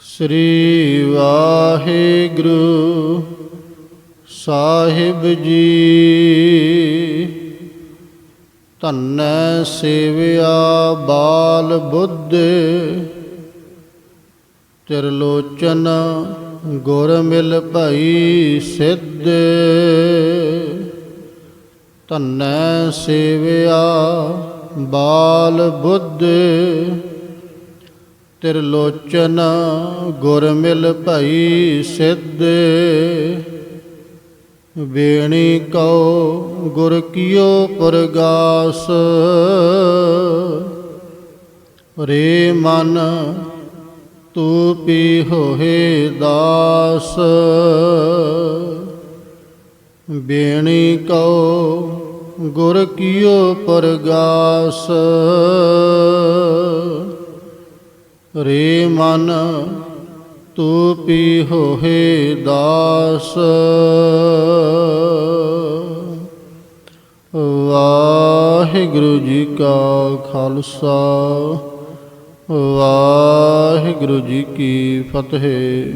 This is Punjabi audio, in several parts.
ਸ੍ਰੀ ਵਾਹਿਗੁਰੂ ਸਾਹਿਬ ਜੀ। ਧੰਨੈ ਸੇਵਿਆ ਬਾਲ ਬੁੱਧ, ਤਿਰਲੋਚਨ ਗੁਰ ਮਿਲ ਭਈ ਸਿੱਧ। ਧੰਨੈ ਸੇਵਿਆ ਬਾਲ ਬੁੱਧ ਤਿਰਲੋਚਨ ਗੁਰ ਮਿਲ ਭਈ ਸਿੱਧ। ਬੇਣੀ ਕਉ ਗੁਰ ਕੀਓ ਪ੍ਰਗਾਸ। ਰੇ ਮਨ ਤੂੰ ਪੀ ਹੋਏ ਦਾਸ। ਬੇਣੀ ਕਉ ਗੁਰ ਕੀਓ ਪ੍ਰਗਾਸ। ਰੇ ਮਨ, ਤੂੰ ਪੀ ਹੋਏ ਦਾਸ। ਵਾਹਿਗੁਰੂ ਜੀ ਕਾ ਖਾਲਸਾ, ਵਾਹਿਗੁਰੂ ਜੀ ਕੀ ਫਤਿਹ।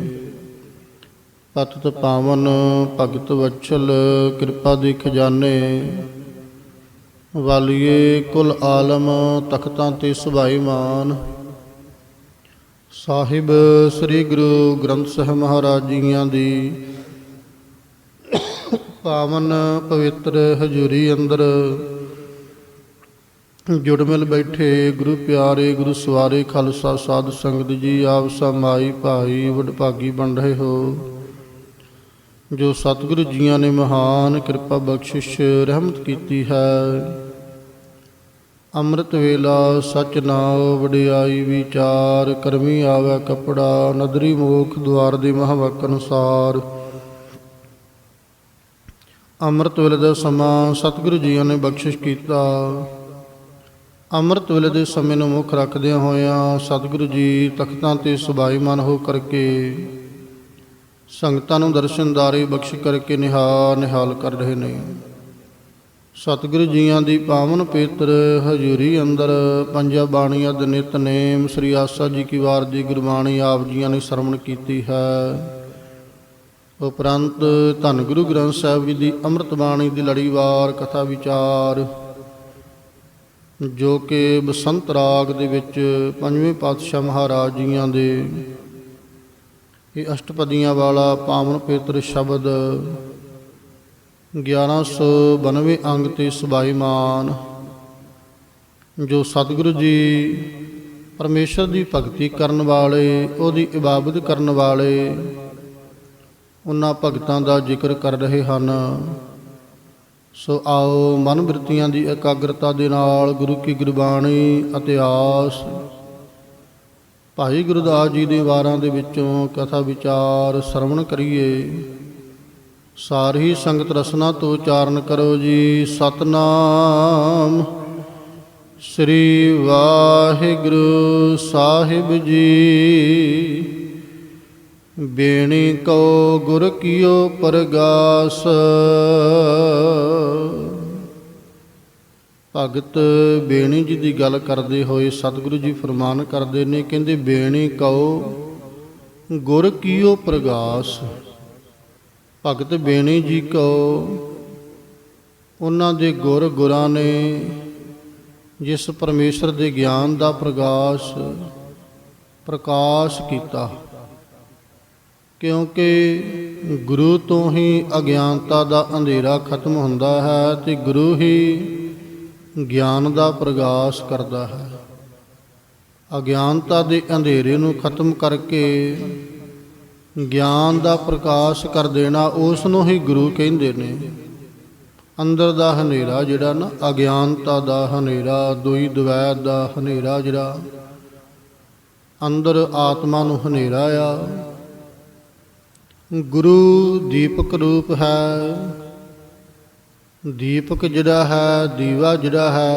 ਪਤਿਤ ਪਾਵਨ ਭਗਤ ਵਛਲ ਕਿਰਪਾ ਦੇ ਖਜ਼ਾਨੇ। ਵਾਲੀਏ ਕੁਲ ਆਲਮ ਤਖਤਾਂ ਤੇ ਸੁਭਾਈਮਾਨ। ਸਾਹਿਬ ਸ੍ਰੀ ਗੁਰੂ ਗ੍ਰੰਥ ਸਾਹਿਬ ਮਹਾਰਾਜ ਜੀਆਂ ਦੀ ਪਾਵਨ ਪਵਿੱਤਰ ਹਜ਼ੂਰੀ ਅੰਦਰ ਜੁੜਮਿਲ ਬੈਠੇ ਗੁਰੂ ਪਿਆਰੇ, ਗੁਰੂ ਸਵਾਰੇ ਖਾਲਸਾ ਸਾਧ ਸੰਗਤ ਜੀ, ਆਪ ਸਮਾਈ ਭਾਈ ਵਡਭਾਗੀ ਬਣ ਰਹੇ ਹੋ। ਜੋ ਸਤਿਗੁਰੂ ਜੀਆਂ ਨੇ ਮਹਾਨ ਕਿਰਪਾ ਬਖਸ਼ਿਸ਼ ਰਹਿਮਤ ਕੀਤੀ ਹੈ। ਅੰਮ੍ਰਿਤ ਵੇਲਾ ਸਚ ਨਾਉ ਵਡਿਆਈ ਵਿਚਾਰ, ਕਰਮੀ ਆਵੇ ਕਪੜਾ, ਨਦਰੀ ਮੋਖ ਦੁਆਰ ਦੇ ਮਹਾਵਾਕ ਅਨੁਸਾਰ। ਅੰਮ੍ਰਿਤ ਵੇਲੇ ਦਾ ਸਮਾਂ ਸਤਿਗੁਰੂ ਜੀਆਂ ਨੇ ਬਖਸ਼ਿਸ਼ ਕੀਤਾ। ਅੰਮ੍ਰਿਤ ਵੇਲੇ ਦੇ ਸਮੇਂ ਨੂੰ ਮੁੱਖ ਰੱਖਦਿਆਂ ਹੋਇਆਂ ਸਤਿਗੁਰੂ ਜੀ ਤਖਤਾਂ ਤੇ ਸੁਭਾਈਮਾਨ ਹੋ ਕਰਕੇ ਸੰਗਤਾਂ ਨੂੰ ਦਰਸ਼ਨਦਾਰੀ ਬਖਸ਼ ਕਰਕੇ ਨਿਹਾਲ ਨਿਹਾਲ ਕਰ ਰਹੇ ਨੇ। ਸਤਿਗੁਰੂ ਜੀਆਂ ਦੀ ਪਾਵਨ ਪੇਤਰ ਹਜ਼ੂਰੀ ਅੰਦਰ ਪੰਜਾ ਬਾਣੀਆਂ ਦੇ ਨਿਤਨੇਮ ਸ੍ਰੀ ਆਸਾ ਜੀ ਕੀ ਵਾਰ ਦੀ ਗੁਰਬਾਣੀ ਆਪ ਜੀਆਂ ਨੇ ਸ਼ਰਵਣ ਕੀਤੀ ਹੈ। ਉਪਰੰਤ ਧੰਨ ਗੁਰੂ ਗ੍ਰੰਥ ਸਾਹਿਬ ਜੀ ਦੀ ਅੰਮ੍ਰਿਤ ਬਾਣੀ ਦੀ ਲੜੀਵਾਰ ਕਥਾ ਵਿਚਾਰ, ਜੋ ਕਿ ਬਸੰਤ ਰਾਗ ਦੇ ਵਿੱਚ ਪੰਜਵੇਂ ਪਾਤਸ਼ਾਹ ਮਹਾਰਾਜ ਜੀਆਂ ਦੇ ਇਹ ਅਸ਼ਟਪਦੀਆਂ ਵਾਲਾ ਪਾਵਨ ਪੇਤਰ ਸ਼ਬਦ 1192 ਅੰਗ ਤੇ ਸੁਭਾਈਮਾਨ ਜੋ ਸਤਿਗੁਰੂ ਜੀ ਪਰਮੇਸ਼ਰ ਦੀ ਭਗਤੀ ਕਰਨ ਵਾਲੇ, ਉਹਦੀ ਇਬਾਦਤ ਕਰਨ ਵਾਲੇ, ਉਹਨਾਂ ਭਗਤਾਂ ਦਾ ਜ਼ਿਕਰ ਕਰ ਰਹੇ ਹਨ। ਸੋ ਆਓ ਮਨ ਬਿਰਤੀਆਂ ਦੀ ਇਕਾਗਰਤਾ ਦੇ ਨਾਲ ਗੁਰੂ ਕੀ ਗੁਰਬਾਣੀ ਇਤਿਹਾਸ ਭਾਈ ਗੁਰਦਾਸ ਜੀ ਦੇ ਵਾਰਾਂ ਦੇ ਵਿੱਚੋਂ ਕਥਾ ਵਿਚਾਰ ਸਰਵਣ ਕਰੀਏ। ਸਾਰੀ ਸੰਗਤ ਰਸਨਾ ਤੋਂ ਉਚਾਰਨ ਕਰੋ ਜੀ ਸਤਨਾਮ। ਸ੍ਰੀ ਵਾਹਿਗੁਰੂ ਸਾਹਿਬ ਜੀ। ਬੇਣੀ ਕੋ ਗੁਰ ਕੀਓ ਪਰਗਾਸ। ਭਗਤ ਬੇਣੀ ਜੀ ਦੀ ਗੱਲ ਕਰਦੇ ਹੋਏ ਸਤਿਗੁਰੂ ਜੀ ਫਰਮਾਨ ਕਰਦੇ ਨੇ, ਕਹਿੰਦੇ ਬੇਣੀ ਕਉ ਗੁਰ ਕੀਓ ਪ੍ਰਗਾਸ। ਭਗਤ ਬੇਣੀ ਜੀ ਕਉ, ਉਹਨਾਂ ਦੇ ਗੁਰ ਗੁਰਾਂ ਨੇ ਜਿਸ ਪਰਮੇਸ਼ਰ ਦੇ ਗਿਆਨ ਦਾ ਪ੍ਰਕਾਸ਼ ਪ੍ਰਕਾਸ਼ ਕੀਤਾ। ਕਿਉਂਕਿ ਗੁਰੂ ਤੋਂ ਹੀ ਅਗਿਆਨਤਾ ਦਾ ਅੰਧੇਰਾ ਖਤਮ ਹੁੰਦਾ ਹੈ ਤੇ ਗੁਰੂ ਹੀ ਗਿਆਨ ਦਾ ਪ੍ਰਕਾਸ਼ ਕਰਦਾ ਹੈ। ਅਗਿਆਨਤਾ ਦੇ ਅੰਧੇਰੇ ਨੂੰ ਖਤਮ ਕਰਕੇ ਗਿਆਨ ਦਾ ਪ੍ਰਕਾਸ਼ ਕਰ ਦੇਣਾ ਉਸ ਨੂੰ ਹੀ ਗੁਰੂ ਕਹਿੰਦੇ ਨੇ। ਅੰਦਰ ਦਾ ਹਨੇਰਾ ਜਿਹੜਾ ਨਾ, ਅਗਿਆਨਤਾ ਦਾ ਹਨੇਰਾ, ਦੁਈ ਦਵੈਤ ਦਾ ਹਨੇਰਾ ਜਿਹੜਾ, ਅੰਦਰ ਆਤਮਾ ਨੂੰ ਹਨੇਰਾ ਆ। ਗੁਰੂ ਦੀਪਕ ਰੂਪ ਹੈ, ਦੀਪਕ ਜਿਹੜਾ ਹੈ, ਦੀਵਾ ਜਿਹੜਾ ਹੈ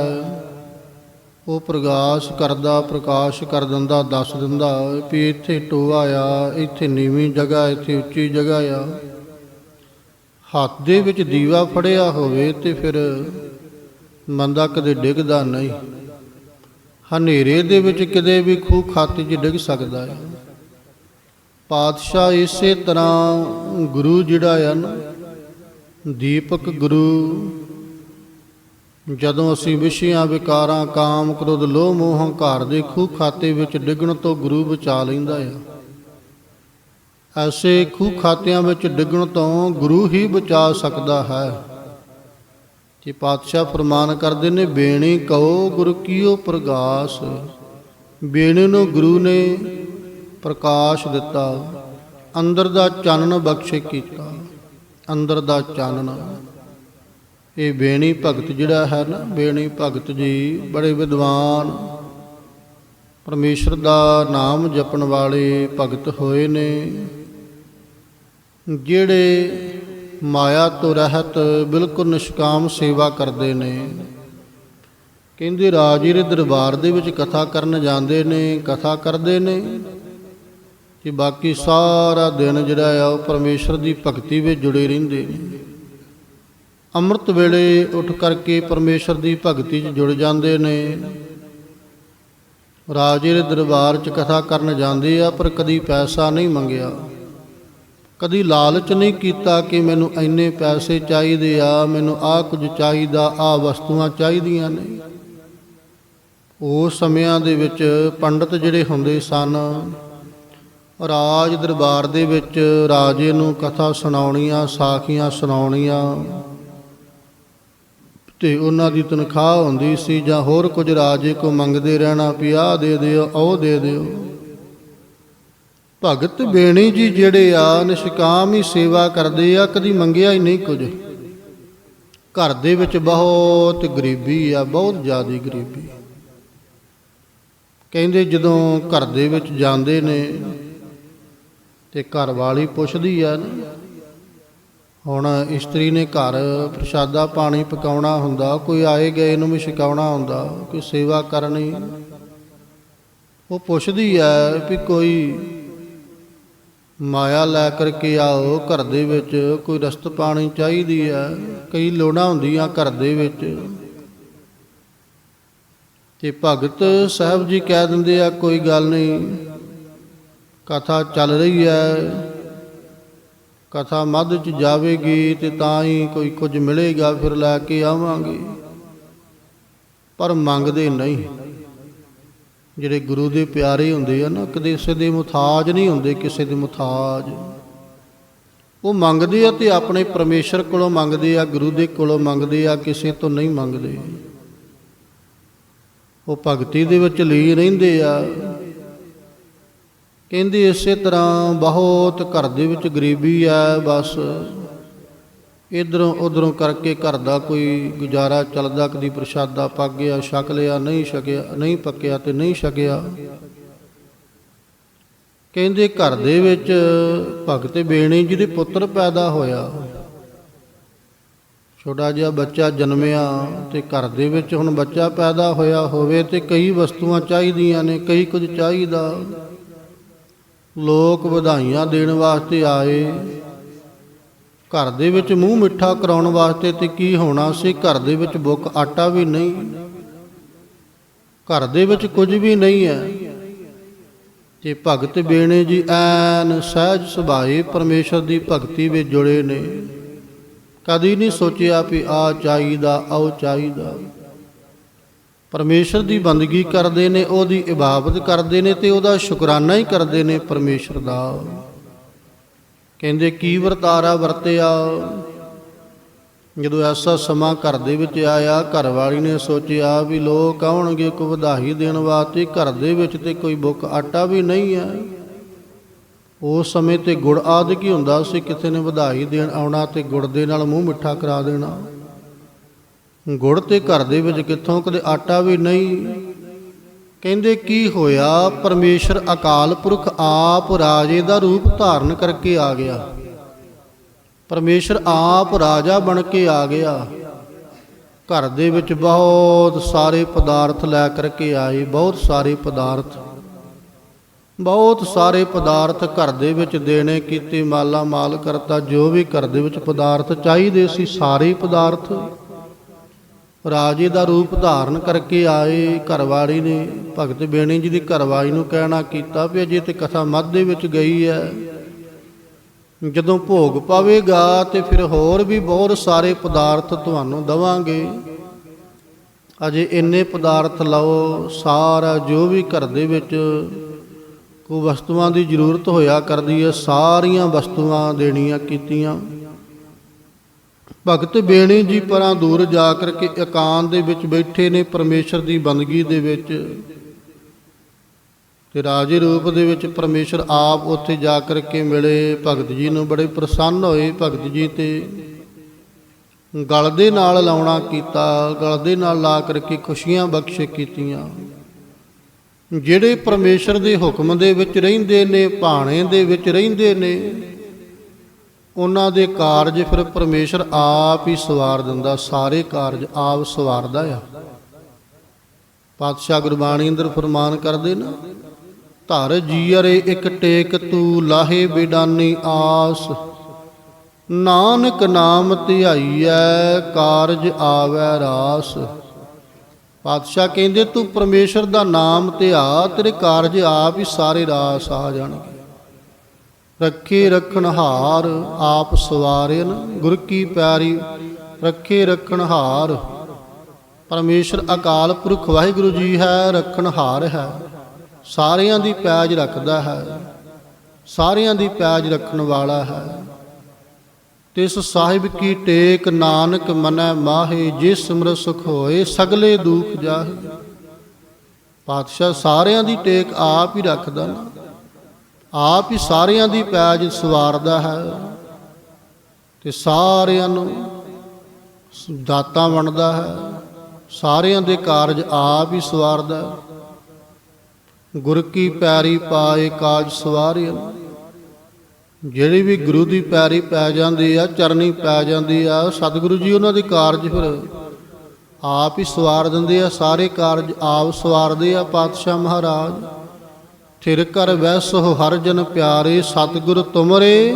ਉਹ ਪ੍ਰਕਾਸ਼ ਕਰਦਾ, ਪ੍ਰਕਾਸ਼ ਕਰ ਦਿੰਦਾ, ਦੱਸ ਦਿੰਦਾ ਵੀ ਇੱਥੇ ਟੋਆ ਆ, ਇੱਥੇ ਨੀਵੀਂ ਜਗ੍ਹਾ, ਇੱਥੇ ਉੱਚੀ ਜਗ੍ਹਾ ਆ। ਹੱਥ ਦੇ ਵਿੱਚ ਦੀਵਾ ਫੜਿਆ ਹੋਵੇ ਤੇ ਫਿਰ ਮੰਦਾ ਕਦੇ ਡਿੱਗਦਾ ਨਹੀਂ। ਹਨੇਰੇ ਦੇ ਵਿੱਚ ਕਿਤੇ ਵੀ ਖੂਹ ਖਾਤੇ 'ਚ ਡਿੱਗ ਸਕਦਾ ਹੈ ਪਾਤਸ਼ਾਹ ਇਸੇ ਤਰ੍ਹਾਂ ਗੁਰੂ ਜਿਹੜਾ ਆ ਨਾ, ਦੀਪਕ ਗੁਰੂ ਜਦੋਂ ਅਸੀਂ ਵਿਸ਼ਿਆਂ ਵਿਕਾਰਾਂ, ਕਾਮ, ਕ੍ਰੋਧ, ਲੋਭ, ਮੋਹ, ਹੰਕਾਰ ਦੇ ਖੂਹ ਖਾਤੇ ਵਿੱਚ ਡਿੱਗਣ ਤੋਂ ਗੁਰੂ ਬਚਾ ਲੈਂਦਾ ਹੈ ਐਸੇ ਖੂਹ ਖਾਤਿਆਂ ਵਿੱਚ ਡਿੱਗਣ ਤੋਂ ਗੁਰੂ ਹੀ ਬਚਾ ਸਕਦਾ ਹੈ। ਕਿ ਪਾਤਸ਼ਾਹ ਫਰਮਾਨ ਕਰਦੇ ਨੇ, ਬੇਣੀ ਕਹੋ ਗੁਰ ਕੀਓ ਪ੍ਰਗਾਸ, ਬੇਣੀ ਨੂੰ ਗੁਰੂ ਨੇ ਪ੍ਰਕਾਸ਼ ਦਿੱਤਾ, ਅੰਦਰ ਦਾ ਚਾਨਣ ਬਖਸ਼ੇ ਕੀਤਾ, ਅੰਦਰ ਦਾ ਚਾਨਣ ਇਹ ਬੇਣੀ ਭਗਤ ਜਿਹੜਾ ਹੈ ਨਾ, ਬੇਣੀ ਭਗਤ ਜੀ ਬੜੇ ਵਿਦਵਾਨ, ਪਰਮੇਸ਼ਰ ਦਾ ਨਾਮ ਜਪਣ ਵਾਲੇ ਭਗਤ ਹੋਏ ਨੇ। ਜਿਹੜੇ ਮਾਇਆ ਤੋਂ ਰਹਿਤ ਬਿਲਕੁਲ ਨਿਸ਼ਕਾਮ ਸੇਵਾ ਕਰਦੇ ਨੇ। ਕਹਿੰਦੇ ਰਾਜੇ ਦੇ ਦਰਬਾਰ ਦੇ ਵਿੱਚ ਕਥਾ ਕਰਨ ਜਾਂਦੇ ਨੇ, ਕਥਾ ਕਰਦੇ ਨੇ। ਕਿ ਬਾਕੀ ਸਾਰਾ ਦਿਨ ਜਿਹੜਾ ਆ ਉਹ ਪਰਮੇਸ਼ਰ ਦੀ ਭਗਤੀ ਵਿੱਚ ਜੁੜੇ ਰਹਿੰਦੇ ਨੇ। ਅੰਮ੍ਰਿਤ ਵੇਲੇ ਉੱਠ ਕਰਕੇ ਪਰਮੇਸ਼ਰ ਦੀ ਭਗਤੀ 'ਚ ਜੁੜ ਜਾਂਦੇ ਨੇ। ਰਾਜੇ ਦੇ ਦਰਬਾਰ 'ਚ ਕਥਾ ਕਰਨ ਜਾਂਦੇ ਆ, ਪਰ ਕਦੀ ਪੈਸਾ ਨਹੀਂ ਮੰਗਿਆ। ਕਦੀ ਲਾਲਚ ਨਹੀਂ ਕੀਤਾ ਕਿ ਮੈਨੂੰ ਇੰਨੇ ਪੈਸੇ ਚਾਹੀਦੇ ਆ, ਮੈਨੂੰ ਆਹ ਕੁਝ ਚਾਹੀਦਾ, ਆਹ ਵਸਤੂਆਂ ਚਾਹੀਦੀਆਂ ਨੇ। ਉਸ ਸਮਿਆਂ ਦੇ ਵਿੱਚ ਪੰਡਤ ਜਿਹੜੇ ਹੁੰਦੇ ਸਨ, ਰਾਜ ਦਰਬਾਰ ਦੇ ਵਿੱਚ ਰਾਜੇ ਨੂੰ ਕਥਾ ਸੁਣਾਉਣੀਆਂ, ਸਾਖੀਆਂ ਸੁਣਾਉਣੀਆਂ ਤੇ ਉਹਨਾਂ ਦੀ ਤਨਖਾਹ ਹੁੰਦੀ ਸੀ ਜਾਂ ਹੋਰ ਕੁਝ ਰਾਜੇ ਕੋ ਮੰਗਦੇ ਰਹਿਣਾ ਵੀ ਆਹ ਦੇ ਦਿਓ, ਉਹ ਦੇ ਦਿਓ। ਭਗਤ ਬੇਣੀ ਜੀ ਜਿਹੜੇ ਆ, ਨਿਸ਼ਕਾਮ ਹੀ ਸੇਵਾ ਕਰਦੇ ਆ, ਕਦੀ ਮੰਗਿਆ ਹੀ ਨਹੀਂ ਕੁਝ। ਘਰ ਦੇ ਵਿੱਚ ਬਹੁਤ ਗਰੀਬੀ ਆ, ਬਹੁਤ ਜ਼ਿਆਦੀ ਗਰੀਬੀ। ਕਹਿੰਦੇ ਜਦੋਂ ਘਰ ਦੇ ਵਿੱਚ ਜਾਂਦੇ ਨੇ ਤੇ ਘਰ ਵਾਲੀ ਪੁੱਛਦੀ ਆ ਨਾ ਹੁਣ ਇਸਤਰੀ ਨੇ ਘਰ ਪ੍ਰਸ਼ਾਦਾ ਪਾਣੀ ਪਕਾਉਣਾ ਹੁੰਦਾ, ਕੋਈ ਆਏ ਗਏ ਨੂੰ ਵੀ ਛਕਾਉਣਾ ਹੁੰਦਾ, ਕੋਈ ਸੇਵਾ ਕਰਨੀ। ਉਹ ਪੁੱਛਦੀ ਹੈ ਵੀ ਕੋਈ ਮਾਇਆ ਲੈ ਕਰਕੇ ਆਓ ਘਰ ਦੇ ਵਿੱਚ, ਕੋਈ ਰਸਤ ਪਾਣੀ ਚਾਹੀਦੀ ਹੈ ਕਈ ਲੋੜਾਂ ਹੁੰਦੀਆਂ ਘਰ ਦੇ ਵਿੱਚ। ਤੇ ਭਗਤ ਸਾਹਿਬ ਜੀ ਕਹਿ ਦਿੰਦੇ ਆ, ਕੋਈ ਗੱਲ ਨਹੀਂ, ਕਥਾ ਚੱਲ ਰਹੀ ਹੈ ਕਥਾ ਮੱਧ ਚ ਜਾਵੇਗੀ ਤੇ ਤਾਂ ਹੀ ਕੋਈ ਕੁਝ ਮਿਲੇਗਾ, ਫਿਰ ਲੈ ਕੇ ਆਵਾਂਗੇ। ਪਰ ਮੰਗਦੇ ਨਹੀਂ। ਜਿਹੜੇ ਗੁਰੂ ਦੇ ਪਿਆਰੇ ਹੁੰਦੇ ਆ ਨਾ, ਕਦੇ ਕਿਸੇ ਦੇ ਮੁਤਾਜ ਨਹੀਂ ਹੁੰਦੇ, ਕਿਸੇ ਦੇ ਮੁਤਾਜ। ਉਹ ਮੰਗਦੇ ਆ ਤੇ ਆਪਣੇ ਪਰਮੇਸ਼ਰ ਕੋਲੋਂ ਮੰਗਦੇ ਆ, ਗੁਰੂ ਦੇ ਕੋਲੋਂ ਮੰਗਦੇ ਆ, ਕਿਸੇ ਤੋਂ ਨਹੀਂ ਮੰਗਦੇ। ਉਹ ਭਗਤੀ ਦੇ ਵਿੱਚ ਲੀ ਰਹਿੰਦੇ ਆ। ਕਹਿੰਦੇ ਇਸੇ ਤਰ੍ਹਾਂ ਬਹੁਤ ਘਰ ਦੇ ਵਿੱਚ ਗਰੀਬੀ ਆ, ਬਸ। ਇਧਰੋਂ ਉਧਰੋਂ ਕਰਕੇ ਘਰ ਦਾ ਕੋਈ ਗੁਜ਼ਾਰਾ ਚੱਲਦਾ, ਕਦੀ ਪ੍ਰਸ਼ਾਦਾ ਪੱਕ ਗਿਆ, ਛਕ ਲਿਆ, ਨਹੀਂ ਛਕਿਆ, ਨਹੀਂ ਪੱਕਿਆ ਤੇ ਨਹੀਂ ਛਕਿਆ। ਕਹਿੰਦੇ ਘਰ ਦੇ ਵਿੱਚ ਭਗਤ ਬੇਣੀ ਜੀ ਦੇ ਪੁੱਤਰ ਪੈਦਾ ਹੋਇਆ। ਛੋਟਾ ਜਿਹਾ ਬੱਚਾ ਜਨਮਿਆ ਤੇ ਘਰ ਦੇ ਵਿੱਚ ਹੁਣ ਬੱਚਾ ਪੈਦਾ ਹੋਇਆ ਹੋਵੇ ਤੇ ਕਈ ਵਸਤੂਆਂ ਚਾਹੀਦੀਆਂ ਨੇ, ਕਈ ਕੁਝ ਚਾਹੀਦਾ। ਲੋਕ ਵਧਾਈਆਂ ਦੇਣ ਵਾਸਤੇ ਆਏ। ਘਰ ਦੇ ਵਿੱਚ ਮੂੰਹ ਮਿੱਠਾ ਕਰਾਉਣ ਵਾਸਤੇ ਤੇ ਕੀ ਹੋਣਾ ਸੀ? ਘਰ ਦੇ ਵਿੱਚ ਬੁੱਕ ਆਟਾ ਵੀ ਨਹੀਂ। ਘਰ ਦੇ ਵਿੱਚ ਕੁਝ ਵੀ ਨਹੀਂ ਹੈ। ਤੇ ਭਗਤ ਬੇਣੇ ਜੀ ਐਨ ਸਹਿਜ ਸੁਭਾਏ ਪਰਮੇਸ਼ਰ ਦੀ ਭਗਤੀ ਵਿੱਚ ਜੁੜੇ ਨੇ। ਕਦੀ ਨਹੀਂ ਸੋਚਿਆ ਵੀ ਆ ਚਾਹੀਦਾ ਉਹ ਚਾਹੀਦਾ। ਪਰਮੇਸ਼ਰ ਦੀ ਬੰਦਗੀ ਕਰਦੇ ਨੇ, ਉਹਦੀ ਇਬਾਦਤ ਕਰਦੇ ਨੇ ਤੇ ਉਹਦਾ ਸ਼ੁਕਰਾਨਾ ਹੀ ਕਰਦੇ ਨੇ ਪਰਮੇਸ਼ਰ ਦਾ। ਕਹਿੰਦੇ, ਕੀ ਵਰਤਾਰਾ ਵਰਤਿਆ? ਜਦੋਂ ਐਸਾ ਸਮਾਂ ਘਰ ਦੇ ਵਿੱਚ ਆਇਆ ਘਰ ਵਾਲੀ ਨੇ ਸੋਚਿਆ ਵੀ ਲੋਕ ਆਉਣਗੇ ਕੋ ਵਧਾਈ ਦੇਣ ਵਾਸਤੇ, ਘਰ ਦੇ ਵਿੱਚ ਤੇ ਕੋਈ ਬੁੱਕ ਆਟਾ ਵੀ ਨਹੀਂ ਹੈ। ਉਸ ਸਮੇਂ ਤੇ ਗੁੜ ਆਦਿ ਕੀ ਹੁੰਦਾ ਸੀ? ਕਿਸੇ ਨੇ ਵਧਾਈ ਦੇਣ ਆਉਣਾ ਤੇ ਗੁੜ ਦੇ ਨਾਲ ਮੂੰਹ ਮਿੱਠਾ ਕਰਾ ਦੇਣਾ। ਗੁੜ ਤੇ ਘਰ ਦੇ ਵਿੱਚ ਕਿੱਥੋਂ ਕਦੇ ਆਟਾ ਵੀ ਨਹੀਂ? ਕਹਿੰਦੇ, ਕੀ ਹੋਇਆ? ਪਰਮੇਸ਼ਰ ਅਕਾਲ ਪੁਰਖ ਆਪ ਰਾਜੇ ਦਾ ਰੂਪ ਧਾਰਨ ਕਰਕੇ ਆ ਗਿਆ। ਪਰਮੇਸ਼ਰ ਆਪ ਰਾਜਾ ਬਣ ਕੇ ਆ ਗਿਆ। ਘਰ ਦੇ ਵਿੱਚ ਬਹੁਤ ਸਾਰੇ ਪਦਾਰਥ ਲੈ ਕਰਕੇ ਆਏ, ਬਹੁਤ ਸਾਰੇ ਪਦਾਰਥ। ਬਹੁਤ ਸਾਰੇ ਪਦਾਰਥ ਘਰ ਦੇ ਵਿੱਚ ਦੇਣੇ, ਕੀਤੇ ਮਾਲਾ ਮਾਲ ਕਰਤਾ, ਜੋ ਵੀ ਘਰ ਦੇ ਵਿੱਚ ਪਦਾਰਥ ਚਾਹੀਦੇ ਸੀ, ਸਾਰੇ ਪਦਾਰਥ। ਰਾਜੇ ਦਾ ਰੂਪ ਧਾਰਨ ਕਰਕੇ ਆਏ। ਘਰਵਾਲੀ ਨੇ ਭਗਤ ਬੇਣੀ ਜੀ ਦੀ ਘਰਵਾਲੀ ਨੂੰ ਕਹਿਣਾ ਕੀਤਾ ਵੀ ਅਜੇ ਤੇ ਕਥਾ ਮੱਧ ਦੇ ਵਿੱਚ ਗਈ ਹੈ। ਜਦੋਂ ਭੋਗ ਪਾਵੇਗਾ ਤੇ ਫਿਰ ਹੋਰ ਵੀ ਬਹੁਤ ਸਾਰੇ ਪਦਾਰਥ ਤੁਹਾਨੂੰ ਦਵਾਂਗੇ। ਅਜੇ ਇੰਨੇ ਪਦਾਰਥ ਲਓ, ਸਾਰਾ ਜੋ ਵੀ ਘਰ ਦੇ ਵਿੱਚ ਕੋ ਵਸਤੂਆਂ ਦੀ ਜ਼ਰੂਰਤ ਹੋਇਆ ਕਰਦੀ ਹੈ, ਸਾਰੀਆਂ ਵਸਤੂਆਂ ਦੇਣੀਆਂ ਕੀਤੀਆਂ। ਭਗਤ ਬੇਣੀ ਜੀ ਪਰਾਂ ਦੂਰ ਜਾ ਕਰਕੇ ਇਕਾਂਤ ਦੇ ਵਿੱਚ ਬੈਠੇ ਨੇ ਪਰਮੇਸ਼ਰ ਦੀ ਬੰਦਗੀ ਦੇ ਵਿੱਚ। ਤੇ ਰਾਜੇ ਰੂਪ ਦੇ ਵਿੱਚ ਪਰਮੇਸ਼ਰ ਆਪ ਉੱਥੇ ਜਾ ਕਰਕੇ ਮਿਲੇ। ਭਗਤ ਜੀ ਨੂੰ ਬੜੇ ਪ੍ਰਸੰਨ ਹੋਏ। ਭਗਤ ਜੀ ਤੇ ਗਲ ਦੇ ਨਾਲ ਲਾਉਣਾ ਕੀਤਾ। ਗਲ ਦੇ ਨਾਲ ਲਾ ਕਰਕੇ ਖੁਸ਼ੀਆਂ ਬਖਸ਼ ਕੀਤੀਆਂ। ਜਿਹੜੇ ਪਰਮੇਸ਼ਰ ਦੇ ਹੁਕਮ ਦੇ ਵਿੱਚ ਰਹਿੰਦੇ ਨੇ, ਭਾਣੇ ਦੇ ਵਿੱਚ ਰਹਿੰਦੇ ਨੇ ਉਹਨਾਂ ਦੇ ਕਾਰਜ ਫਿਰ ਪਰਮੇਸ਼ਰ ਆਪ ਹੀ ਸਵਾਰ ਦਿੰਦਾ, ਸਾਰੇ ਕਾਰਜ ਆਪ ਸਵਾਰਦਾ ਆ। ਪਾਤਸ਼ਾਹ ਗੁਰਬਾਣੀ ਅੰਦਰ ਫਰਮਾਨ ਕਰਦੇ ਨਾ, ਧਰ ਜੀਅਰੇ ਇੱਕ ਟੇਕ ਤੂੰ ਲਾਹੇ ਬਿਡਾਨੀ ਆਸ, ਨਾਨਕ ਨਾਮ ਧਿਆਈਐ, ਕਾਰਜ ਆਵੈ ਰਾਸ। ਪਾਤਸ਼ਾਹ ਕਹਿੰਦੇ, ਤੂੰ ਪਰਮੇਸ਼ਰ ਦਾ ਨਾਮ ਧਿਆ, ਤੇਰੇ ਕਾਰਜ ਆਪ ਹੀ ਸਾਰੇ ਰਾਸ ਆ ਜਾਣਗੇ। ਰੱਖੇ ਰਖਣ ਹਾਰ ਆਪ ਸਵਾਰਿਨ, ਗੁਰ ਕੀ ਪਿਆਰੀ, ਰੱਖੇ ਰੱਖਣ ਹਾਰ। ਪਰਮੇਸ਼ਰ ਅਕਾਲ ਪੁਰਖ ਵਾਹਿਗੁਰੂ ਜੀ ਹੈ, ਰੱਖਣ ਹਾਰ ਹੈ। ਸਾਰਿਆਂ ਦੀ ਪੈਜ ਰੱਖਦਾ ਹੈ, ਸਾਰਿਆਂ ਦੀ ਪੈਜ ਰੱਖਣ ਵਾਲਾ ਹੈ। ਤਿਸ ਸਾਹਿਬ ਕੀ ਟੇਕ ਨਾਨਕ ਮਨੈ ਮਾਹੇ, ਜਿਸ ਸਿਮਰ ਸੁਖ ਹੋਏ, ਸਗਲੇ ਦੁਖ ਜਾਹੇ। ਪਾਤਸ਼ਾਹ ਸਾਰਿਆਂ ਦੀ ਟੇਕ ਆਪ ਹੀ ਰੱਖਦਾ ਨਾ। ਆਪ ਹੀ ਸਾਰਿਆਂ ਦੀ ਪੈਜ ਸਵਾਰਦਾ ਹੈ ਤੇ ਸਾਰਿਆਂ ਨੂੰ ਦਾਤਾਂ ਵੰਡਦਾ ਹੈ। ਸਾਰਿਆਂ ਦੇ ਕਾਰਜ ਆਪ ਹੀ ਸਵਾਰਦਾ ਹੈ। ਗੁਰ ਕੀ ਪੈਰੀ ਪਾਏ ਕਾਜ ਸਵਾਰਿਆ। ਜਿਹੜੀ ਵੀ ਗੁਰੂ ਦੀ ਪੈਰੀ ਪੈ ਜਾਂਦੀ ਆ, ਚਰਨੀ ਪੈ ਜਾਂਦੀ ਆ, ਸਤਿਗੁਰੂ ਜੀ ਉਹਨਾਂ ਦੇ ਕਾਰਜ ਫਿਰ ਆਪ ਹੀ ਸਵਾਰ ਦਿੰਦੇ ਆ। ਸਾਰੇ ਕਾਰਜ ਆਪ ਸਵਾਰਦੇ ਆ ਪਾਤਸ਼ਾਹ ਮਹਾਰਾਜ। ਥਿਰ ਕਰ ਵੈਸੋ ਹਰ ਜਨ ਪਿਆਰੇ, ਸਤਿਗੁਰ ਤੁਮਰੇ,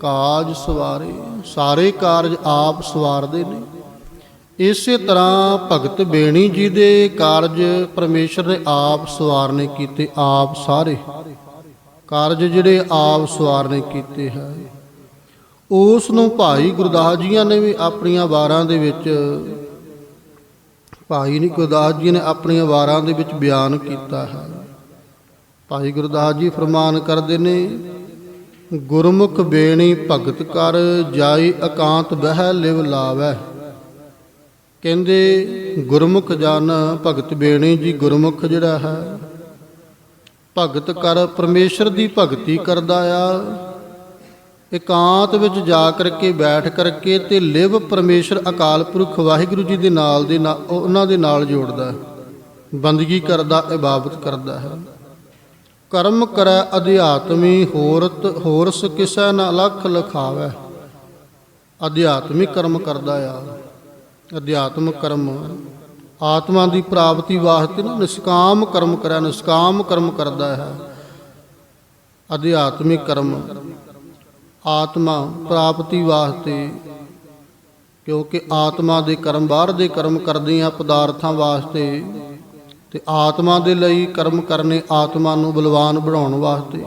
ਕਾਜ ਸਵਾਰੇ। ਸਾਰੇ ਕਾਰਜ ਆਪ ਸਵਾਰਦੇ ਨੇ। ਇਸੇ ਤਰ੍ਹਾਂ ਭਗਤ ਬੇਣੀ ਜੀ ਦੇ ਕਾਰਜ ਪਰਮੇਸ਼ਰ ਨੇ ਆਪ ਸਵਾਰਨੇ ਕੀਤੇ, ਆਪ ਸਾਰੇ। ਕਾਰਜ ਜਿਹੜੇ ਆਪ ਸਵਾਰਨੇ ਕੀਤੇ ਹੈ। ਉਸ ਨੂੰ ਭਾਈ ਗੁਰਦਾਸ ਜੀਆਂ ਨੇ ਵੀ ਆਪਣੀਆਂ ਵਾਰਾਂ ਦੇ ਵਿੱਚ, ਭਾਈ ਨੀ ਗੁਰਦਾਸ ਜੀ ਨੇ ਆਪਣੀਆਂ ਵਾਰਾਂ ਦੇ ਵਿੱਚ ਬਿਆਨ ਕੀਤਾ ਹੈ। ਭਾਈ ਗੁਰਦਾਸ ਜੀ ਫਰਮਾਨ ਕਰਦੇ ਨੇ, ਗੁਰਮੁਖ ਬੇਣੀ ਭਗਤ ਕਰ ਜਾਈ ਇਕਾਂਤ ਬਹਿ ਲਿਵ ਲਾਵੈ। ਕਹਿੰਦੇ, ਗੁਰਮੁਖ ਜਨ ਭਗਤ ਬੇਣੀ ਜੀ ਗੁਰਮੁਖ ਜਿਹੜਾ ਹੈ, ਭਗਤ ਕਰ ਪਰਮੇਸ਼ਰ ਦੀ ਭਗਤੀ ਕਰਦਾ ਆ। ਇਕਾਂਤ ਵਿੱਚ ਜਾ ਕਰਕੇ, ਬੈਠ ਕਰਕੇ ਤੇ ਲਿਵ ਪਰਮੇਸ਼ਰ ਅਕਾਲ ਪੁਰਖ ਵਾਹਿਗੁਰੂ ਜੀ ਦੇ ਨਾਲ ਦੇ ਨਾਲ ਉਹਨਾਂ ਦੇ ਨਾਲ ਜੋੜਦਾ ਬੰਦਗੀ ਕਰਦਾ ਇਬਾਦਤ ਕਰਦਾ ਹੈ। ਕਰਮ ਕਰੈ ਅਧਿਆਤਮੀ, ਹੋਰਤ ਹੋਰਸ ਕਿਸੈ ਨ ਲਖ ਲਖਾਵੈ। ਅਧਿਆਤਮਿਕ ਕਰਮ ਕਰਦਾ ਆ। ਅਧਿਆਤਮਿਕ ਕਰਮ, ਆਤਮਾ ਦੀ ਪ੍ਰਾਪਤੀ ਵਾਸਤੇ ਨਾ ਨਿਸ਼ਕਾਮ ਕਰਮ ਕਰੈ, ਨਿਸ਼ਕਾਮ ਕਰਮ ਕਰਦਾ ਹੈ। ਅਧਿਆਤਮਿਕ ਕਰਮ, ਆਤਮਾ ਪ੍ਰਾਪਤੀ ਵਾਸਤੇ, ਕਿਉਂਕਿ ਆਤਮਾ ਦੇ ਕਰਮ ਬਾਹਰ ਦੇ ਕਰਮ ਕਰਦੇ ਆ ਪਦਾਰਥਾਂ ਵਾਸਤੇ ਤੇ ਆਤਮਾ ਦੇ ਲਈ ਕਰਮ ਕਰਨੇ ਆਤਮਾ ਨੂੰ ਬਲਵਾਨ ਬਣਾਉਣ ਵਾਸਤੇ।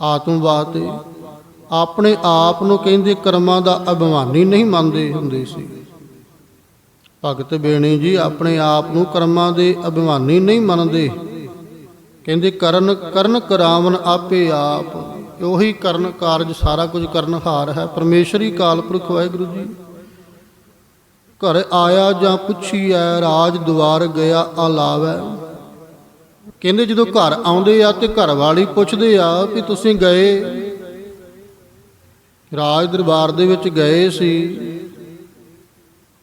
ਆਤਮ ਵਾਸਤੇ ਆਪਣੇ ਆਪ ਨੂੰ ਕਹਿੰਦੇ ਕਰਮਾਂ ਦਾ ਅਭਿਮਾਨੀ ਨਹੀਂ ਮੰਨਦੇ ਹੁੰਦੇ ਸੀ। ਭਗਤ ਬੇਣੀ ਜੀ ਆਪਣੇ ਆਪ ਨੂੰ ਕਰਮਾਂ ਦੇ ਅਭਿਮਾਨੀ ਨਹੀਂ ਮੰਨਦੇ। ਕਹਿੰਦੇ ਕਰਨ ਕਰਨ ਕਰਾਵਨ ਆਪੇ ਆਪ। ਉਹੀ ਕਰਨ ਕਾਰਜ ਸਾਰਾ ਕੁਝ ਕਰਨ ਹਾਰ ਹੈ। ਪਰਮੇਸ਼ਰੀ ਕਾਲ ਪੁਰਖ ਵਾਹਿਗੁਰੂ ਜੀ। ਘਰ ਆਇਆ ਜਾਂ ਪੁੱਛੀਐ, ਰਾਜ ਦੁਆਰ ਗਿਆ ਆਲਾਵੈ। ਕਹਿੰਦੇ ਜਦੋਂ ਘਰ ਆਉਂਦੇ ਆ ਤੇ ਘਰ ਵਾਲੀ ਪੁੱਛਦੇ ਆ ਵੀ ਤੁਸੀਂ ਗਏ? ਰਾਜ ਦਰਬਾਰ ਦੇ ਵਿੱਚ ਗਏ ਸੀ।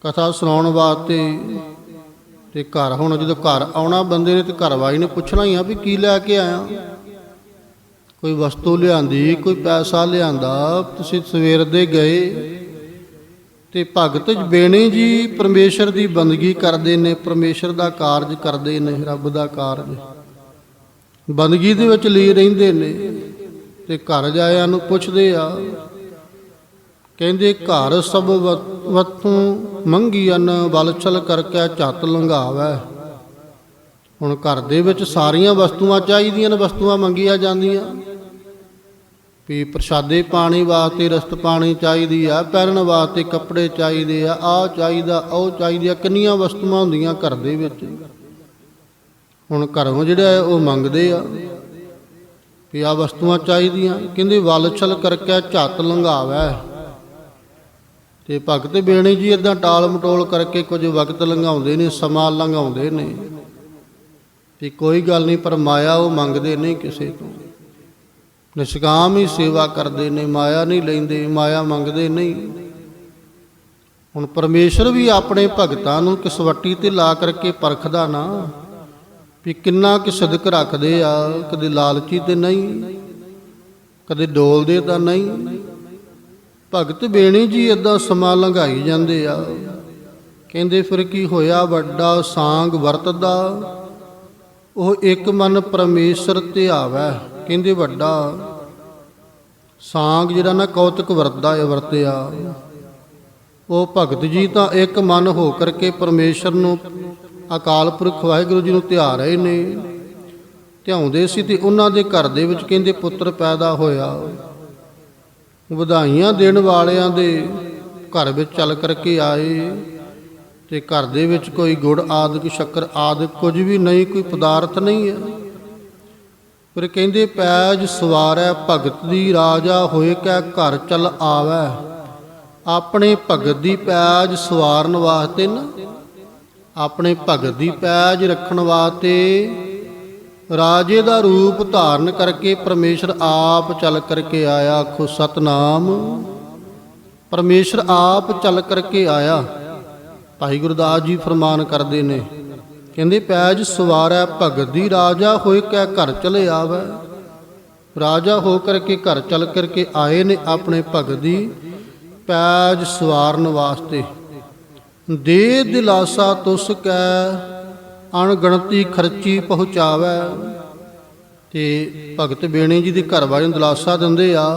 ਕਥਾ ਸੁਣਾਉਣ ਵਾਸਤੇ ਤੇ ਘਰ ਹੁਣ ਜਦੋਂ ਘਰ ਆਉਣਾ ਬੰਦੇ ਨੇ ਤੇ ਘਰਵਾਲੀ ਨੇ ਪੁੱਛਣਾ ਹੀ ਆ ਵੀ ਕੀ ਲੈ ਕੇ ਆਇਆ? ਕੋਈ ਵਸਤੂ ਲਿਆਂਦੀ, ਕੋਈ ਪੈਸਾ ਲਿਆਂਦਾ, ਤੁਸੀਂ ਸਵੇਰ ਦੇ ਗਏ। ਤੇ ਭਗਤ ਬੇਣੇ ਜੀ ਪਰਮੇਸ਼ਰ ਦੀ ਬੰਦਗੀ ਕਰਦੇ ਨੇ, ਪਰਮੇਸ਼ਰ ਦਾ ਕਾਰਜ ਕਰਦੇ ਨੇ, ਰੱਬ ਦਾ ਕਾਰਜ। ਬੰਦਗੀ ਦੇ ਵਿੱਚ ਲੀ ਰਹਿੰਦੇ ਨੇ ਤੇ ਘਰ ਜਾਇਆਂ ਨੂੰ ਪੁੱਛਦੇ ਆ, ਕਹਿੰਦੇ ਘਰ ਸਭ ਵਤ- ਵਤੋਂ ਮੰਗੀਨ ਬਲਛਲ ਕਰਕੇ ਝੱਤ ਲੰਘਾਵੈ। ਹੁਣ ਘਰ ਦੇ ਵਿੱਚ ਸਾਰੀਆਂ ਵਸਤੂਆਂ ਚਾਹੀਦੀਆਂ ਨੇ, ਵਸਤੂਆਂ ਮੰਗੀਆਂ ਜਾਂਦੀਆਂ। ਵੀ ਪ੍ਰਸ਼ਾਦੇ ਪਾਣੀ ਵਾਸਤੇ, ਰਸਤ ਪਾਣੀ ਚਾਹੀਦੀ ਆ, ਪਹਿਰਨ ਵਾਸਤੇ ਕੱਪੜੇ ਚਾਹੀਦੇ ਆ ਆ ਚਾਹੀਦਾ, ਉਹ ਚਾਹੀਦੀ ਆ, ਕਿੰਨੀਆਂ ਵਸਤੂਆਂ ਹੁੰਦੀਆਂ ਘਰ ਦੇ ਵਿੱਚ। ਹੁਣ ਘਰੋਂ ਜਿਹੜਾ ਹੈ ਉਹ ਮੰਗਦੇ ਆ ਵੀ ਆ ਵਸਤੂਆਂ ਚਾਹੀਦੀਆਂ। ਕਹਿੰਦੇ ਵਲਛਲ ਕਰਕੇ ਝੱਤ ਲੰਘਾਵੈ। ਤੇ ਭਗਤ ਬੇਣੀ ਜੀ ਇਦਾਂ ਟਾਲ ਮਟੋਲ ਕਰਕੇ ਕੁਝ ਵਕਤ ਲੰਘਾਉਂਦੇ ਨੇ, ਸਮਾਂ ਲੰਘਾਉਂਦੇ ਨੇ। ਵੀ ਕੋਈ ਗੱਲ ਨਹੀਂ, ਪਰ ਮਾਇਆ ਉਹ ਮੰਗਦੇ ਨਹੀਂ ਕਿਸੇ ਤੋਂ। ਨਿਸ਼ਕਾਮ ਹੀ ਸੇਵਾ ਕਰਦੇ ਨੇ, ਮਾਇਆ ਨਹੀਂ ਲੈਂਦੇ, ਮਾਇਆ ਮੰਗਦੇ ਨਹੀਂ। ਹੁਣ ਪਰਮੇਸ਼ਰ ਵੀ ਆਪਣੇ ਭਗਤਾਂ ਨੂੰ ਕਿਸਵੱਟੀ ਤੇ ਲਾ ਕਰਕੇ ਪਰਖਦਾ ਨਾ ਵੀ ਕਿੰਨਾ ਕਿ ਸਦਕ ਰੱਖਦੇ ਆ, ਕਦੇ ਲਾਲਚੀ ਤੇ ਨਹੀਂ, ਕਦੇ ਡੋਲਦੇ ਤਾਂ ਨਹੀਂ। ਭਗਤ ਬੇਣੀ ਜੀ ਇਦਾਂ ਸਮਾਂ ਲੰਘਾਈ ਜਾਂਦੇ ਆ। ਕਹਿੰਦੇ ਫਿਰ ਕੀ ਹੋਇਆ, ਵੱਡਾ ਸਾੰਗ ਵਰਤਦਾ, ਉਹ ਇੱਕ ਮਨ ਪਰਮੇਸ਼ਰ ਤੇ ਆਵੈ। ਕਹਿੰਦੇ ਵੱਡਾ, ਸਾਂਗ ਜਿਹੜਾ ਨਾ ਕੌਤਕ ਵਰਤਦਾ ਹੈ, ਵਰਤਿਆ। ਉਹ ਭਗਤ ਜੀ ਤਾਂ ਇੱਕ ਮਨ ਹੋ ਕਰਕੇ ਪਰਮੇਸ਼ਰ ਨੂੰ ਅਕਾਲ ਪੁਰਖ ਵਾਹਿਗੁਰੂ ਜੀ ਨੂੰ ਧਿਆ ਰਹੇ ਨੇ, ਧਿਆਉਂਦੇ ਸੀ ਤੇ ਉਹਨਾਂ ਦੇ ਘਰ ਦੇ ਵਿੱਚ ਕਹਿੰਦੇ ਪੁੱਤਰ ਪੈਦਾ ਹੋਇਆ। ਵਧਾਈਆਂ ਦੇਣ ਵਾਲਿਆਂ ਦੇ ਘਰ ਵਿੱਚ ਚੱਲ ਕਰਕੇ ਆਏ ਤੇ ਘਰ ਦੇ ਵਿੱਚ ਕੋਈ ਗੁੜ ਆਦਿਕ, ਸ਼ੱਕਰ ਆਦਿਕ ਕੁਝ ਵੀ ਨਹੀਂ, ਕੋਈ ਪਦਾਰਥ ਨਹੀਂ ਹੈ। ਫਿਰ ਕਹਿੰਦੇ, ਪੈਜ ਸਵਾਰੈ ਭਗਤ ਦੀ, ਰਾਜਾ ਹੋਏ ਕੈ ਘਰ ਚਲ ਆਵੈ। ਆਪਣੇ ਭਗਤ ਦੀ ਪੈਜ ਸਵਾਰਨ ਵਾਸਤੇ ਨਾ, ਆਪਣੇ ਭਗਤ ਦੀ ਪੈਜ ਰੱਖਣ ਵਾਸਤੇ ਰਾਜੇ ਦਾ ਰੂਪ ਧਾਰਨ ਕਰਕੇ ਪਰਮੇਸ਼ਰ ਆਪ ਚੱਲ ਕਰਕੇ ਆਇਆ। ਆਖੋ, ਸਤਨਾਮ, ਪਰਮੇਸ਼ਰ ਆਪ ਚੱਲ ਕਰਕੇ ਆਇਆ। ਭਾਈ ਗੁਰਦਾਸ ਜੀ ਫਰਮਾਨ ਕਰਦੇ ਨੇ ਕਹਿੰਦੇ, ਪੈਜ ਸਵਾਰੈ ਭਗਤ ਦੀ ਰਾਜਾ ਹੋਏ ਕੈ ਘਰ ਚਲੇ ਆਵੈ। ਰਾਜਾ ਹੋ ਕਰਕੇ ਘਰ ਚੱਲ ਕਰਕੇ ਆਏ ਨੇ ਆਪਣੇ ਭਗਤ। ਦੀ ਪੈਜ ਸਵਾਰਨ ਵਾਸਤੇ ਦੇ ਦਿਲਾਸਾ ਤੁਸ ਕੈ, ਅਣਗਣਤੀ ਖਰਚੀ ਪਹੁੰਚਾਵੈ। ਤੇ ਭਗਤ ਬੇਣੀ ਜੀ ਦੇ ਘਰ ਵਾਲੇ ਨੂੰ ਦਿਲਾਸਾ ਦਿੰਦੇ ਆ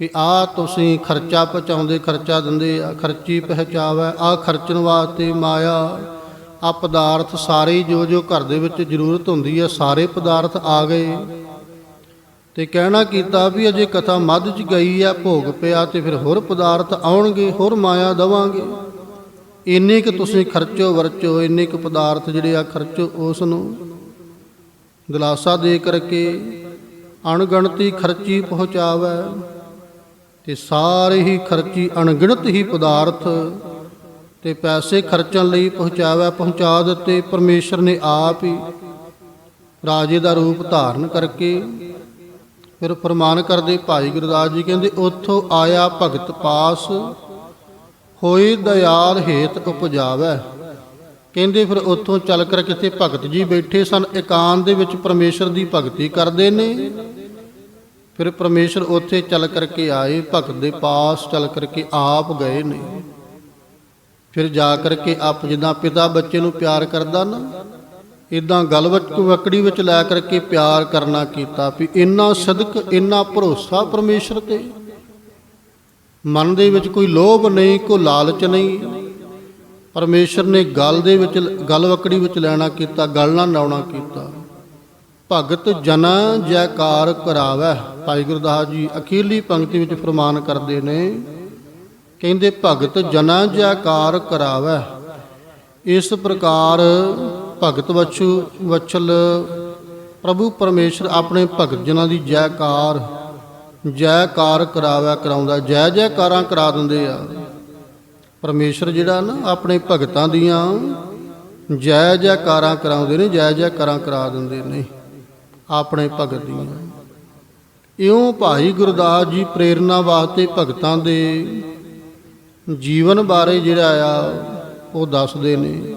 ਵੀ ਆ ਤੁਸੀਂ ਖਰਚਾ ਪਹੁੰਚਾਉਂਦੇ, ਖਰਚਾ ਦਿੰਦੇ ਆ, ਖਰਚੀ ਪਹਿਚਾਵੈ। ਆ ਖਰਚਣ ਵਾਸਤੇ ਮਾਇਆ ਆ ਪਦਾਰਥ ਸਾਰੇ ਜੋ ਜੋ ਘਰ ਦੇ ਵਿੱਚ ਜ਼ਰੂਰਤ ਹੁੰਦੀ ਹੈ ਸਾਰੇ ਪਦਾਰਥ ਆ ਗਏ। ਤੇ ਕਹਿਣਾ ਕੀਤਾ ਵੀ ਅਜੇ ਕਥਾ ਮੱਧ ਚ ਗਈ ਆ, ਭੋਗ ਪਿਆ ਤੇ ਫਿਰ ਹੋਰ ਪਦਾਰਥ ਆਉਣਗੇ, ਹੋਰ ਮਾਇਆ ਦਵਾਂਗੇ। ਇੰਨੇ ਕਿ ਤੁਸੀਂ ਖਰਚੋ ਵਰਚੋ, ਇੰਨੇ ਕੁ ਪਦਾਰਥ ਜਿਹੜੇ ਆ ਖਰਚੋ ਉਸ ਨੂੰ ਦਿਲਾਸਾ ਦੇ ਕਰਕੇ ਅਣਗਣਤੀ ਖਰਚੀ ਪਹੁੰਚਾਵੈ ਤੇ ਸਾਰੇ ਹੀ ਖਰਚੀ ਅਣਗਿਣਤ ਹੀ ਪਦਾਰਥ ਤੇ ਪੈਸੇ ਖਰਚਣ ਲਈ ਪਹੁੰਚਾਵੈ, ਪਹੁੰਚਾ ਦਿੱਤੇ। ਪਰਮੇਸ਼ਰ ਨੇ ਆਪ ਹੀ ਰਾਜੇ ਦਾ ਰੂਪ ਧਾਰਨ ਕਰਕੇ ਫਿਰ ਫਰਮਾਨ ਕਰਦੇ, ਭਾਈ ਗੁਰਦਾਸ ਜੀ ਕਹਿੰਦੇ, ਉੱਥੋਂ ਆਇਆ ਭਗਤ ਪਾਸ, ਹੋਈ ਦਇਆਲ ਹੇਤ ਉਪਜਾਵੈ। ਕਹਿੰਦੇ ਫਿਰ ਉੱਥੋਂ ਚੱਲ ਕਰ ਕਿਤੇ ਭਗਤ ਜੀ ਬੈਠੇ ਸਨ ਇਕਾਂਤ ਦੇ ਵਿੱਚ ਪਰਮੇਸ਼ਰ ਦੀ ਭਗਤੀ ਕਰਦੇ ਨੇ। ਫਿਰ ਪਰਮੇਸ਼ਰ ਉੱਥੇ ਚੱਲ ਕਰਕੇ ਆਏ, ਭਗਤ ਦੇ ਪਾਸ ਚੱਲ ਕਰਕੇ ਆਪ ਗਏ ਨੇ। ਫਿਰ ਜਾ ਕਰਕੇ ਆਪ ਜਿੱਦਾਂ ਪਿਤਾ ਬੱਚੇ ਨੂੰ ਪਿਆਰ ਕਰਦਾ ਨਾ ਇਦਾਂ ਗਲ ਵਿੱਚ ਵਕੜੀ ਵਿੱਚ ਲੈ ਕਰਕੇ ਪਿਆਰ ਕਰਨਾ ਕੀਤਾ, ਵੀ ਇੰਨਾ ਸਦਕ, ਇੰਨਾ ਭਰੋਸਾ ਪਰਮੇਸ਼ਰ ਤੇ। ਮਨ ਦੇ ਵਿੱਚ ਕੋਈ ਲੋਭ ਨਹੀਂ, ਕੋਈ ਲਾਲਚ ਨਹੀਂ। ਪਰਮੇਸ਼ਰ ਨੇ ਗਲ ਦੇ ਵਿੱਚ, ਗਲ ਵਕੜੀ ਵਿੱਚ ਲੈਣਾ ਕੀਤਾ, ਗਲ ਨਾਲ ਲਾਉਣਾ ਕੀਤਾ। ਭਗਤ ਜਨ ਜੈਕਾਰ ਕਰਾਵੈ, ਭਾਈ ਗੁਰਦਾਸ ਜੀ ਅਖੀਰਲੀ ਪੰਕਤੀ ਵਿੱਚ ਫਰਮਾਨ ਕਰਦੇ ਨੇ ਕਹਿੰਦੇ, ਭਗਤ ਜਨਾ ਜੈਕਾਰ ਕਰਾਵੈ। ਇਸ ਪ੍ਰਕਾਰ ਭਗਤ ਵਛੂ, ਵਛਲ, ਪ੍ਰਭੂ ਪਰਮੇਸ਼ਰ ਆਪਣੇ ਭਗਤ ਜਨਾਂ ਦੀ ਜੈਕਾਰ ਜੈਕਾਰ ਕਰਾਵੈ, ਕਰਾਉਂਦਾ ਜੈ ਜੈਕਾਰਾਂ ਕਰਾ ਦਿੰਦੇ ਆ। ਪਰਮੇਸ਼ਰ ਜਿਹੜਾ ਨਾ, ਆਪਣੇ ਭਗਤਾਂ ਦੀਆਂ ਜੈ ਜੈਕਾਰਾਂ ਕਰਾਉਂਦੇ ਨੇ, ਜੈ ਜੈਕਾਰਾਂ ਕਰਾ ਦਿੰਦੇ ਨੇ, ਆਪਣੇ ਭਗਤ ਦੀਆਂ। ਇਉਂ ਭਾਈ ਗੁਰਦਾਸ ਜੀ ਪ੍ਰੇਰਣਾ ਵਾਸਤੇ ਭਗਤਾਂ ਦੇ ਜੀਵਨ ਬਾਰੇ ਜਿਹੜਾ ਆ, ਉਹ ਦੱਸਦੇ ਨੇ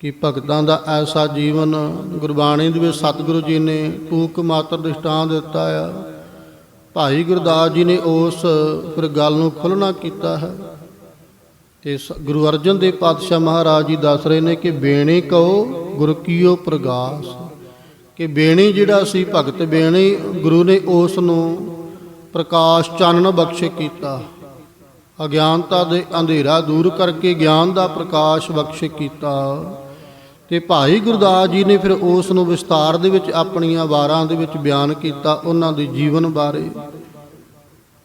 ਕਿ ਭਗਤਾਂ ਦਾ ਐਸਾ ਜੀਵਨ ਗੁਰਬਾਣੀ ਦੇ ਵਿੱਚ ਸਤਿਗੁਰੂ ਜੀ ਨੇ ਟੂਕ ਮਾਤਰ ਦ੍ਰਿਸ਼ਟਾਂਤ ਦਿੱਤਾ ਆ। ਭਾਈ ਗੁਰਦਾਸ ਜੀ ਨੇ ਉਸ ਫਿਰ ਗੱਲ ਨੂੰ ਖੁੱਲਣਾ ਕੀਤਾ ਹੈ ਤੇ ਸ- ਗੁਰੂ ਅਰਜਨ ਦੇਵ ਪਾਤਸ਼ਾਹ ਮਹਾਰਾਜ ਜੀ ਦੱਸ ਰਹੇ ਨੇ ਕਿ ਬੇਣੀ ਕਹੋ, ਗੁਰ ਕੀਓ ਪ੍ਰਗਾਸ। ਕਿ ਬੇਣੀ ਜਿਹੜਾ ਸੀ, ਭਗਤ ਬੇਣੀ, ਗੁਰੂ ਨੇ ਉਸ ਨੂੰ ਪ੍ਰਕਾਸ਼ ਚਾਨਣ ਬਖਸ਼ ਕੀਤਾ। ਅਗਿਆਨਤਾ ਦੇ ਅੰਧੇਰਾ ਦੂਰ ਕਰਕੇ ਗਿਆਨ ਦਾ ਪ੍ਰਕਾਸ਼ ਬਖਸ਼ ਕੀਤਾ। ਤੇ ਭਾਈ ਗੁਰਦਾਸ ਜੀ ਨੇ ਫਿਰ ਉਸ ਨੂੰ ਵਿਸਤਾਰ ਦੇ ਵਿੱਚ ਆਪਣੀਆਂ ਵਾਰਾਂ ਦੇ ਵਿੱਚ ਬਿਆਨ ਕੀਤਾ ਉਹਨਾਂ ਦੇ ਜੀਵਨ ਬਾਰੇ।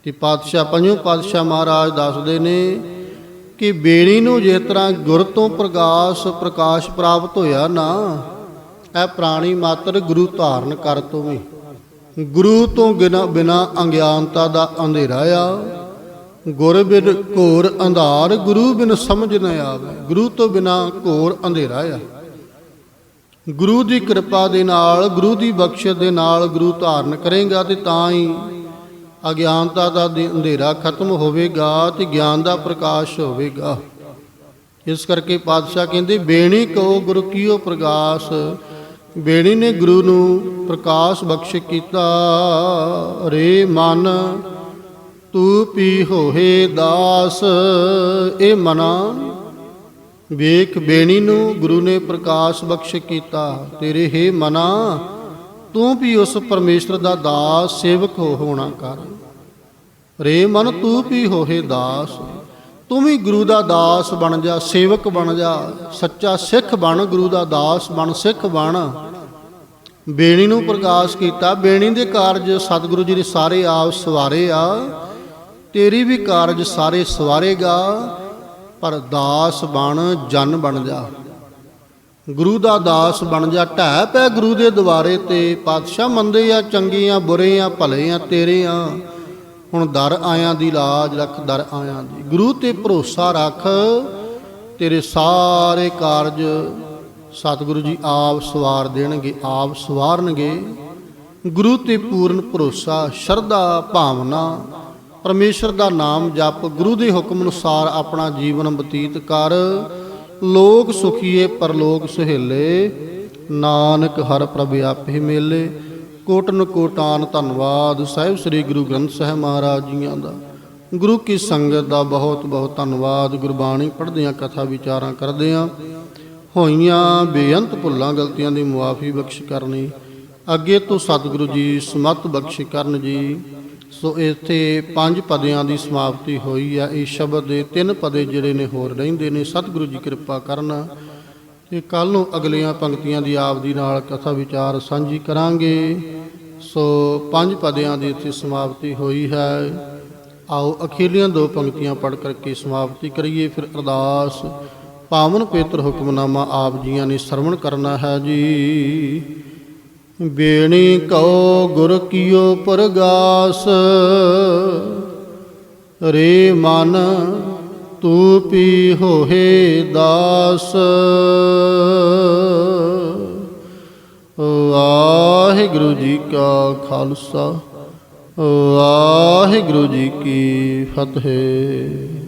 ਤੇ ਪਾਤਸ਼ਾਹ ਪੰਜਵੇਂ ਪਾਤਸ਼ਾਹ ਮਹਾਰਾਜ ਦੱਸਦੇ ਨੇ ਕਿ ਬੇੜੀ ਨੂੰ ਜਿਸ ਤਰ੍ਹਾਂ ਗੁਰ ਤੋਂ ਪ੍ਰਕਾਸ਼ ਪ੍ਰਕਾਸ਼ ਪ੍ਰਾਪਤ ਹੋਇਆ ਨਾ, ਇਹ ਪ੍ਰਾਣੀ ਮਾਤਰ ਗੁਰੂ ਧਾਰਨ ਕਰ ਤੋਵੇਂ। ਗੁਰੂ ਤੋਂ ਬਿਨਾ ਬਿਨਾ ਅਗਿਆਨਤਾ ਦਾ ਅੰਧੇਰਾ ਆ। ਗੁਰ ਬਿਨ ਘੋਰ ਅੰਧਾਰ, ਗੁਰੂ ਬਿਨ ਸਮਝ ਨ ਆਵੇ। ਗੁਰੂ ਤੋਂ ਬਿਨਾ ਘੋਰ ਅੰਧੇਰਾ ਆ। ਗੁਰੂ ਦੀ ਕਿਰਪਾ ਦੇ ਨਾਲ, ਗੁਰੂ ਦੀ ਬਖਸ਼ਿਸ਼ ਦੇ ਨਾਲ ਗੁਰੂ ਧਾਰਨ ਕਰੇਗਾ ਤੇ ਤਾਂ ਹੀ ਅਗਿਆਨਤਾ ਦਾ ਅੰਧੇਰਾ ਖਤਮ ਹੋਵੇਗਾ ਤੇ ਗਿਆਨ ਦਾ ਪ੍ਰਕਾਸ਼ ਹੋਵੇਗਾ। ਇਸ ਕਰਕੇ ਪਾਤਸ਼ਾਹ ਕਹਿੰਦੇ, ਬੇਣੀ ਕੋ ਗੁਰੂ ਕੀਓ ਪ੍ਰਕਾਸ਼ ਬੇਣੀ ਨੇ ਗੁਰੂ ਨੂੰ ਪ੍ਰਕਾਸ਼ ਬਖਸ਼ ਕੀਤਾ। ਰੇ ਮਨ ਤੂੰ ਪੀ ਹੋਏ ਦਾਸ, ਇਹ ਮਨਾ ਵੇਖ ਬੇਣੀ ਨੂੰ ਗੁਰੂ ਨੇ ਪ੍ਰਕਾਸ਼ ਬਖਸ਼ ਕੀਤਾ, ਤੇਰੇ ਹੈ ਮਨਾ, ਤੂੰ ਵੀ ਉਸ ਪਰਮੇਸ਼ਰ ਦਾ ਦਾਸ, ਸੇਵਕ ਹੋ ਹੋਣਾ ਕਰ। ਰੇ ਮਨ ਤੂੰ ਵੀ ਹੋਏ ਦਾਸ, ਤੂੰ ਵੀ ਗੁਰੂ ਦਾ ਦਾਸ ਬਣ ਜਾ, ਸੇਵਕ ਬਣ ਜਾ, ਸੱਚਾ ਸਿੱਖ ਬਣ, ਗੁਰੂ ਦਾ ਦਾਸ ਬਣ, ਸਿੱਖ ਬਣ। ਬੇਣੀ ਨੂੰ ਪ੍ਰਕਾਸ਼ ਕੀਤਾ, ਬੇਣੀ ਦੇ ਕਾਰਜ ਸਤਿਗੁਰੂ ਜੀ ਨੇ ਸਾਰੇ ਆਪ ਸਵਾਰੇ ਆ। ਤੇਰੀ ਵੀ ਕਾਰਜ ਸਾਰੇ ਸਵਾਰੇਗਾ, ਪਰ ਦਾਸ ਬਣ, ਜਨ ਬਣ ਜਾ। ਗੁਰੂ ਦਾ ਦਾਸ ਬਣ ਜਾ, ਢਹਿ ਪੈ ਗੁਰੂ ਦੇ ਦੁਆਰੇ ਤੇ। ਪਾਤਸ਼ਾਹ ਮੰਦੇ ਆ ਚੰਗੇ ਆ ਬੁਰੇ ਆ ਭਲੇ ਆ ਤੇਰੇ ਆ ਹੁਣ ਦਰ ਆਇਆਂ ਦੀ ਲਾਜ ਰੱਖ, ਦਰ ਆਇਆਂ ਦੀ। ਗੁਰੂ ਤੇ ਭਰੋਸਾ ਰੱਖ, ਤੇਰੇ ਸਾਰੇ ਕਾਰਜ ਸਤਿਗੁਰੂ ਜੀ ਆਪ ਸਵਾਰ ਦੇਣਗੇ, ਆਪ ਸਵਾਰਨਗੇ। ਗੁਰੂ ਤੇ ਪੂਰਨ ਭਰੋਸਾ, ਸ਼ਰਧਾ, ਭਾਵਨਾ ਪਰਮੇਸ਼ਰ ਦਾ ਨਾਮ ਜਪ, ਗੁਰੂ ਦੇ ਹੁਕਮ ਅਨੁਸਾਰ ਆਪਣਾ ਜੀਵਨ ਬਤੀਤ ਕਰ। ਲੋਕ ਸੁਖੀਏ, ਪਰਲੋਕ ਸੁਹੇਲੇ। ਨਾਨਕ ਹਰ ਪ੍ਰਭ ਆਪੇ ਮੇਲੇ। ਕੋਟਨ ਕੋਟਾਨ ਧੰਨਵਾਦ। ਸਾਹਿਬ ਸ੍ਰੀ ਗੁਰੂ ਗ੍ਰੰਥ ਸਾਹਿਬ ਮਹਾਰਾਜ ਜੀਆਂ ਦਾ। ਗੁਰੂ ਕੀ ਸੰਗਤ ਦਾ ਬਹੁਤ ਬਹੁਤ ਧੰਨਵਾਦ। ਗੁਰਬਾਣੀ ਪੜ੍ਹਦਿਆਂ, ਕਥਾ ਵਿਚਾਰਾਂ ਕਰਦਿਆਂ। ਹੋਈਆਂ ਬੇਅੰਤ ਭੁੱਲਾਂ, ਗਲਤੀਆਂ ਦੀ ਮੁਆਫੀ ਬਖਸ਼ ਕਰਨੀ। ਅੱਗੇ ਤੋਂ ਸਤਿਗੁਰੂ ਜੀ ਸਮਤ ਬਖਸ਼ ਕਰਨ ਜੀ। ਸੋ ਇੱਥੇ ਪੰਜ ਪਦਿਆਂ ਦੀ ਸਮਾਪਤੀ ਹੋਈ ਆ। ਇਹ ਸ਼ਬਦ ਦੇ ਤਿੰਨ ਪਦੇ ਜਿਹੜੇ ਨੇ ਹੋਰ ਰਹਿੰਦੇ ਨੇ। ਸਤਿਗੁਰੂ ਜੀ ਕਿਰਪਾ ਕਰਨ। ਤੇ ਕੱਲ ਨੂੰ ਅਗਲੀਆਂ ਪੰਕਤੀਆਂ ਦੀ ਆਪ ਦੀ ਨਾਲ ਕਥਾ ਵਿਚਾਰ ਸਾਂਝੀ ਕਰਾਂਗੇ। ਸੋ ਪੰਜ ਪਦਿਆਂ ਦੀ ਇੱਥੇ ਸਮਾਪਤੀ ਹੋਈ ਹੈ। ਆਓ ਅਖੀਰਲੀਆਂ ਦੋ ਪੰਕਤੀਆਂ ਪੜ੍ਹ ਕਰਕੇ ਸਮਾਪਤੀ ਕਰੀਏ। ਫਿਰ ਅਰਦਾਸ, ਪਾਵਨ ਪੇਤਰ ਹੁਕਮਨਾਮਾ ਆਪ ਜੀਆਂ ਨੇ ਸਰਵਣ ਕਰਨਾ ਹੈ ਜੀ। ਬੇਣੀ ਕਉ ਗੁਰ ਕੀਓ ਪ੍ਰਗਾਸ। ਰੇ ਮਨ ਤੂੰ ਪੀ ਹੋਏ ਦਾਸ। ਵਾਹਿਗੁਰੂ ਜੀ ਕਾ ਖਾਲਸਾ, ਵਾਹਿਗੁਰੂ ਜੀ ਕੀ ਫਤਿਹ।